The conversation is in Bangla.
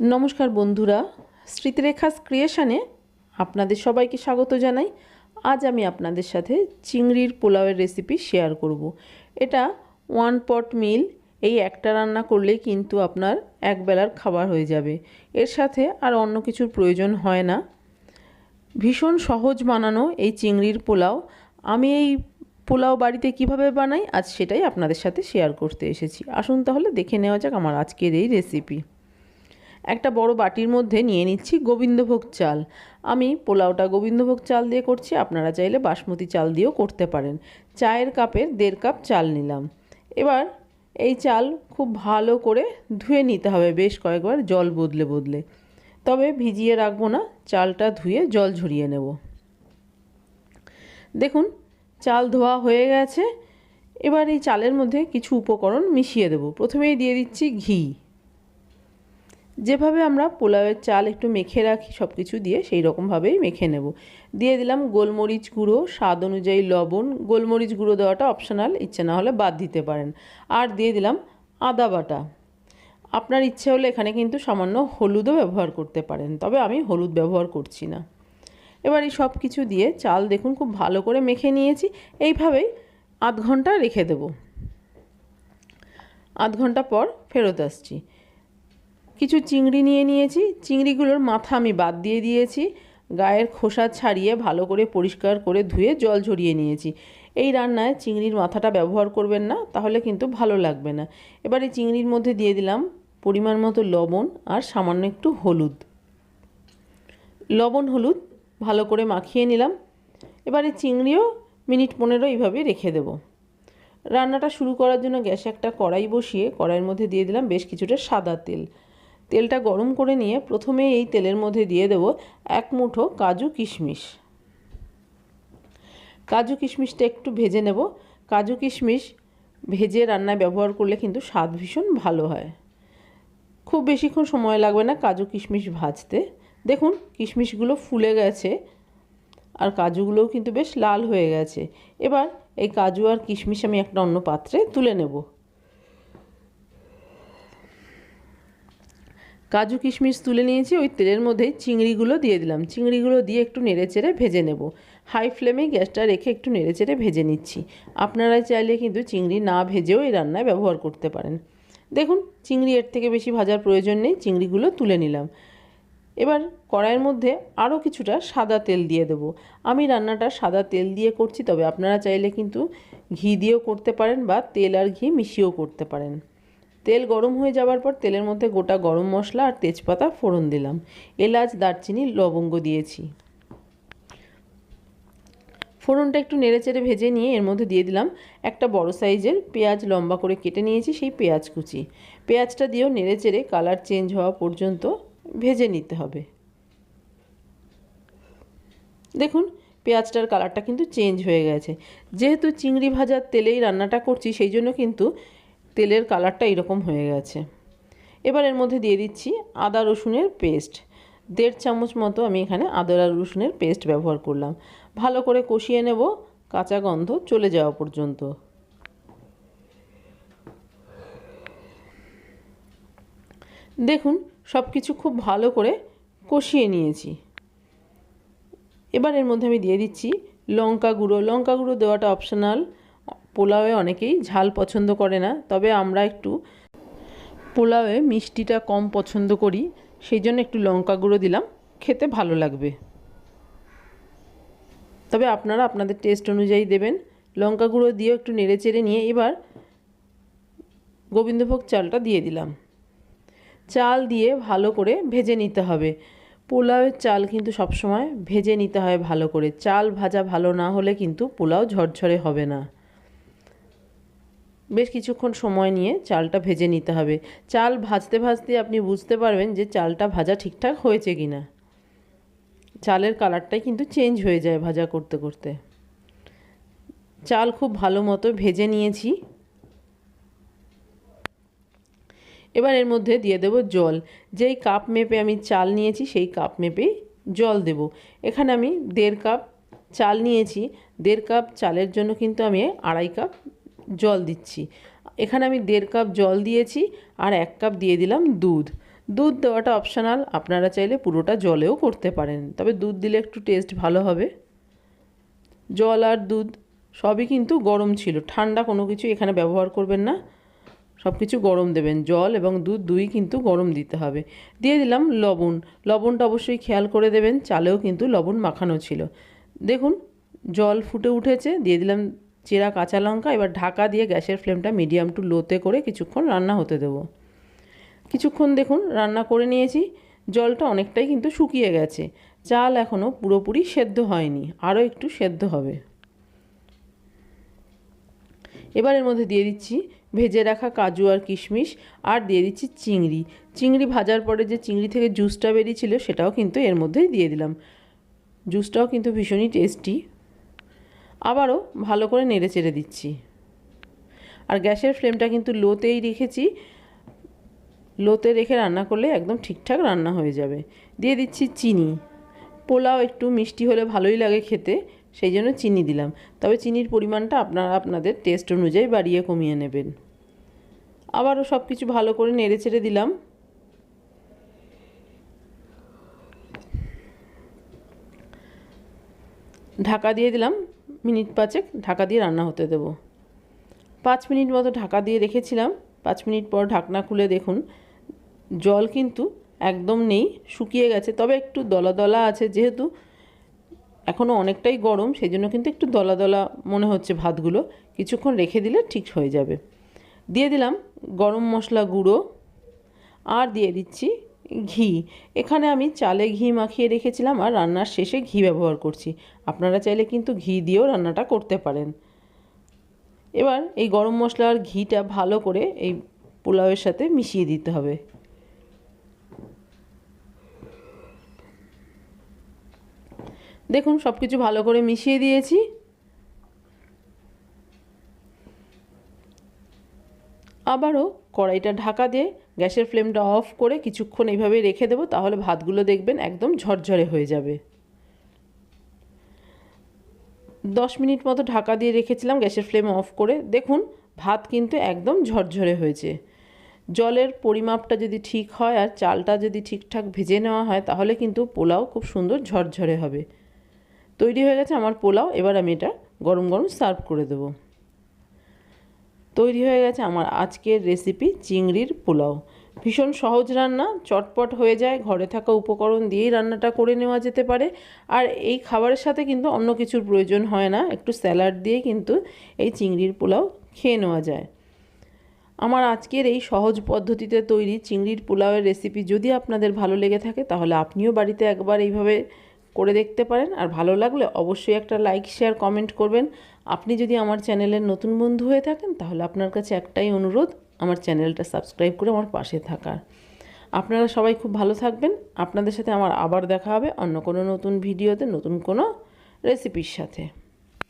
নমস্কার বন্ধুরা, স্মৃতিরেখাস ক্রিয়েশনে আপনাদের সবাইকে স্বাগত জানাই। আজ আমি আপনাদের সাথে চিংড়ির পোলাওয়ের রেসিপি শেয়ার করব। এটা ওয়ান পট মিল এই একটা রান্না করলেই কিন্তু আপনার এক বেলার খাবার হয়ে যাবে। এর সাথে আর অন্য কিছুর প্রয়োজন হয় না। ভীষণ সহজ বানানো এই চিংড়ির পোলাও। আমি এই পোলাও বাড়িতে কীভাবে বানাই, আজ সেটাই আপনাদের সাথে শেয়ার করতে এসেছি। আসুন তাহলে দেখে নেওয়া যাক আমার আজকের এই রেসিপি একটা বড় বাটির মধ্যে নিয়ে নিচ্ছি গোবিন্দভোগ চাল। আমি পোলাওটা গোবিন্দভোগ চাল দিয়ে করছি, আপনারা চাইলে বাসমতি চাল দিয়েও করতে পারেন। চায়ের কাপের দেড় কাপ চাল নিলাম। এবার এই চাল খুব ভালো করে ধুয়ে নিতে হবে, বেশ কয়েকবার জল বদলে বদলে। তবে ভিজিয়ে রাখব না, চালটা ধুয়ে জল ঝরিয়ে নেব। দেখুন, চাল ধোয়া হয়ে গেছে। এবার এই চালের মধ্যে কিছু উপকরণ মিশিয়ে দেব। প্রথমেই দিয়ে দিচ্ছি ঘি। যেভাবে আমরা পোলাওয়ের চাল একটু মেখে রাখি সব কিছু দিয়ে সেই রকমভাবেই মেখে নেব। দিয়ে দিলাম গোলমরিচ গুঁড়ো, স্বাদ অনুযায়ী লবণ। গোলমরিচ গুঁড়ো দেওয়াটা অপশনাল, ইচ্ছে না হলে বাদ দিতে পারেন। আর দিয়ে দিলাম আদা বাটা। আপনার ইচ্ছে হলে এখানে কিন্তু সামান্য হলুদও ব্যবহার করতে পারেন, তবে আমি হলুদ ব্যবহার করছি না। এবার এই সব কিছু দিয়ে চাল দেখুন খুব ভালো করে মেখে নিয়েছি, এইভাবেই আধ ঘণ্টা রেখে দেব। আধ ঘণ্টা পর ফেরত আসছি। কিছু চিংড়ি নিয়ে নিয়েছি। চিংড়িগুলোর মাথা আমি বাদ দিয়ে দিয়েছি। গায়ের খোসা ছাড়িয়ে ভালো করে পরিষ্কার করে ধুয়ে জল ঝরিয়ে নিয়েছি। এই রান্নায় চিংড়ির মাথাটা ব্যবহার করবেন না, তাহলে কিন্তু ভালো লাগবে না। এবার এই চিংড়ির মধ্যে দিয়ে দিলাম পরিমাণ মতো লবণ আর সামান্য একটু হলুদ। লবণ, হলুদ ভালো করে মাখিয়ে নিলাম। এবারে চিংড়িও মিনিট পনেরো এইভাবে রেখে দেব। রান্নাটা শুরু করার জন্য গ্যাসে একটা কড়াই বসিয়ে কড়াইয়ের মধ্যে দিয়ে দিলাম বেশ কিছুটা সাদা তেল। তেলটা গরম করে নিয়ে প্রথমে এই তেলের মধ্যে দিয়ে দেব এক মুঠো কাজু কিশমিশ। কাজু কিশমিশটা একটু ভেজে নেব। কাজু কিশমিশ ভেজে রান্নায় ব্যবহার করলে কিন্তু স্বাদ ভীষণ ভালো হয়। খুব বেশিক্ষণ সময় লাগবে না কাজু কিশমিশ ভাজতে। দেখুন, কিশমিশগুলো ফুলে গেছে আর কাজুগুলোও কিন্তু বেশ লাল হয়ে গেছে। এবার এই কাজু আর কিশমিশ আমি একটা অন্য পাত্রে তুলে নেব। কাজু কিশমিশ তুলে নিয়েছি, ওই তেলের মধ্যেই চিংড়িগুলো দিয়ে দিলাম। চিংড়িগুলো দিয়ে একটু নেড়েচেড়ে ভেজে নেব। হাই ফ্লেমে গ্যাসটা রেখে একটু নেড়েচেড়ে ভেজে নিচ্ছি। আপনারা চাইলে কিন্তু চিংড়ি না ভেজেও এই রান্নায় ব্যবহার করতে পারেন। দেখুন, চিংড়ি এর থেকে বেশি ভাজার প্রয়োজন নেই, চিংড়িগুলো তুলে নিলাম। এবার কড়াইয়ের মধ্যে আরও কিছুটা সাদা তেল দিয়ে দেবো। আমি রান্নাটা সাদা তেল দিয়ে করছি, তবে আপনারা চাইলে কিন্তু ঘি দিয়েও করতে পারেন বা তেল আর ঘি মিশিয়েও করতে পারেন। তেল গরম হয়ে যাওয়ার পর তেলের মধ্যে গোটা গরম মশলা আর তেজপাতা ফোড়ন দিলাম। এলাচ, দারচিনি, লবঙ্গ দিয়েছি। ফোড়নটা একটু নেড়েচেড়ে ভেজে নিয়ে এর মধ্যে দিয়ে দিলাম একটা বড় সাইজের পেঁয়াজ লম্বা করে কেটে নিয়েছি, সেই পেঁয়াজ কুচি। পেঁয়াজটা দিয়েও নেড়েচেড়ে কালার চেঞ্জ হওয়া পর্যন্ত ভেজে নিতে হবে। দেখুন, পেঁয়াজটার কালারটা কিন্তু চেঞ্জ হয়ে গেছে। যেহেতু চিংড়ি ভাজার তেলেই রান্নাটা করছি, সেই জন্য কিন্তু তেলের কালারটা এরকম হয়ে গেছে। এবার এর মধ্যে দিয়ে দিচ্ছি আদা রসুনের পেস্ট। দেড় চামচ মতো আমি এখানে আদা রসুনের পেস্ট ব্যবহার করলাম। ভালো করে কষিয়ে নেব, কাঁচা গন্ধ চলে যাওয়া পর্যন্ত। দেখুন সব কিছু খুব ভালো করে কষিয়ে নিয়েছি। এবার এর মধ্যে আমি দিয়ে দিচ্ছি লঙ্কা গুঁড়ো। লঙ্কা গুঁড়ো দেওয়াটা অপশনাল পোলাওয়ে অনেকেই ঝাল পছন্দ করে না, তবে আমরা একটু পোলাওয়ে মিষ্টিটা কম পছন্দ করি, সেই জন্য একটু লঙ্কা গুঁড়ো দিলাম, খেতে ভালো লাগবে। তবে আপনারা আপনাদের টেস্ট অনুযায়ী দেবেন, লঙ্কা গুঁড়ো দিয়েও একটু নেড়ে চেড়ে নিয়ে এবার গোবিন্দভোগ চালটা দিয়ে দিলাম। চাল দিয়ে ভালো করে ভেজে নিতে হবে। পোলাওয়ের চাল কিন্তু সবসময় ভেজে নিতে হয় ভালো করে, চাল ভাজা ভালো না হলে কিন্তু পোলাও ঝরঝরে হবে না। বেশ কিছুক্ষণ সময় নিয়ে চালটা ভেজে নিতে হবে। চাল ভাজতে ভাজতে আপনি বুঝতে পারবেন যে চালটা ভাজা ঠিকঠাক হয়েছে কি না চালের কালারটাই কিন্তু চেঞ্জ হয়ে যায় ভাজা করতে করতে। চাল খুব ভালো মতো ভেজে নিয়েছি। এবার এর মধ্যে দিয়ে দেব জল। যেই কাপ মেপে আমি চাল নিয়েছি, সেই কাপ মেপেই জল দেব। এখানে আমি দেড় কাপ চাল নিয়েছি। দেড় কাপ চালের জন্য কিন্তু আমি আড়াই কাপ জল দিচ্ছি। এখানে আমি দেড় কাপ জল দিয়েছি আর এক কাপ দিয়ে দিলাম দুধ। দুধ দেওয়াটা অপশনাল আপনারা চাইলে পুরোটা জলেও করতে পারেন। তবে দুধ দিলে একটু টেস্ট ভালো হবে। জল আর দুধ সবই কিন্তু গরম ছিল। ঠান্ডা কোনো কিছু এখানে ব্যবহার করবেন না। সব কিছু গরম দেবেন। জল এবং দুধ দুই কিন্তু গরম দিতে হবে। দিয়ে দিলাম লবণ। লবণটা অবশ্যই খেয়াল করে দেবেন। চালেও কিন্তু লবণ মাখানো ছিল। দেখুন, জল ফুটে উঠেছে। দিয়ে দিলাম চেরা কাঁচা লঙ্কা, এবার ঢাকা দিয়ে গ্যাসের ফ্লেমটা মিডিয়াম টু লোতে করে কিছুক্ষণ রান্না হতে দেবো। কিছুক্ষণ দেখুন, রান্না করে নিয়েছি। জলটা অনেকটাই কিন্তু শুকিয়ে গেছে। চাল এখনও পুরোপুরি সেদ্ধ হয়নি, আরও একটু সেদ্ধ হবে। এবার এর মধ্যে দিয়ে দিচ্ছি ভেজে রাখা কাজু আর কিশমিশ, আর দিয়ে দিচ্ছি চিংড়ি। চিংড়ি ভাজার পরে যে চিংড়ি থেকে জুসটা বেরিয়েছিল, সেটাও কিন্তু এর মধ্যেই দিয়ে দিলাম। জুসটাও কিন্তু ভীষণই টেস্টি। আবারও ভালো করে নেড়ে চেড়ে দিচ্ছি। আর গ্যাসের ফ্লেমটা কিন্তু লোতেই রেখেছি। লোতে রেখে রান্না করলে একদম ঠিকঠাক রান্না হয়ে যাবে। দিয়ে দিচ্ছি চিনি। পোলাও একটু মিষ্টি হলে ভালোই লাগে খেতে, সেই জন্য চিনি দিলাম। তবে চিনির পরিমাণটা আপনারা আপনাদের টেস্ট অনুযায়ী বাড়িয়ে কমিয়ে নেবেন। আবারও সব কিছু ভালো করে নেড়ে চেড়ে দিলাম। ঢাকা দিয়ে দিলাম মিনিট পাঁচেক ঢাকা দিয়ে রান্না হতে দেবো। পাঁচ মিনিট মতো ঢাকা দিয়ে রেখেছিলাম। পাঁচ মিনিট পর ঢাকনা খুলে দেখুন, জল কিন্তু একদম নেই, শুকিয়ে গেছে। তবে একটু দলা দলা আছে, যেহেতু এখনও অনেকটাই গরম সেই জন্য কিন্তু একটু দলা দলা মনে হচ্ছে ভাতগুলো। কিছুক্ষণ রেখে দিলে ঠিক হয়ে যাবে। দিয়ে দিলাম গরম মশলা গুঁড়ো। আর দিয়ে দিচ্ছি ঘি। এখানে আমি চালে ঘি মাখিয়ে রেখেছিলাম আর রান্নার শেষে ঘি ব্যবহার করছি। আপনারা চাইলে কিন্তু ঘি দিয়েও রান্নাটা করতে পারেন। এবার এই গরম মশলা আর ঘিটা ভালো করে এই পোলাওয়ের সাথে মিশিয়ে দিতে হবে। দেখুন সব কিছু ভালো করে মিশিয়ে দিয়েছি। আবারও কড়াইটা ঢাকা দিয়ে গ্যাসের ফ্লেমটা অফ করে কিছুক্ষণ এইভাবে রেখে দেবো, তাহলে ভাতগুলো দেখবেন একদম ঝরঝরে হয়ে যাবে। দশ মিনিট মতো ঢাকা দিয়ে রেখেছিলাম গ্যাসের ফ্লেম অফ করে। দেখুন, ভাত কিন্তু একদম ঝরঝরে হয়েছে। জলের পরিমাপটা যদি ঠিক হয় আর চালটা যদি ঠিকঠাক ভেজে নেওয়া হয়, তাহলে কিন্তু পোলাও খুব সুন্দর ঝরঝরে হবে। তৈরি হয়ে গেছে আমার পোলাও, এবার আমি এটা গরম গরম সার্ভ করে দেবো। তৈরি হয়ে গেছে আমার আজকের রেসিপি চিংড়ির পোলাও। ভীষণ সহজ রান্না, চটপট হয়ে যায়, ঘরে থাকা উপকরণ দিয়েই রান্নাটা করে নেওয়া যেতে পারে। আর এই খাবারের সাথে কিন্তু অন্য কিছুর প্রয়োজন হয় না, একটু স্যালাড দিয়ে কিন্তু এই চিংড়ির পোলাও খেয়ে নেওয়া যায়। আমার আজকের এই সহজ পদ্ধতিতে তৈরি চিংড়ির পোলাওয়ের রেসিপি যদি আপনাদের ভালো লেগে থাকে, তাহলে আপনিও বাড়িতে একবার এইভাবে করে দেখতে পারেন। আর ভালো লাগলে অবশ্যই একটা লাইক শেয়ার কমেন্ট করবেন। আপনি যদি আমার চ্যানেলের নতুন বন্ধু হয়ে থাকেন, তাহলে আপনার কাছে একটাই অনুরোধ, আমার চ্যানেলটা সাবস্ক্রাইব করে আমার পাশে থাকার। আপনারা সবাই খুব ভালো থাকবেন। আপনাদের সাথে আমার আবার দেখা হবে অন্য কোনো নতুন ভিডিওতে নতুন কোনো রেসিপির সাথে।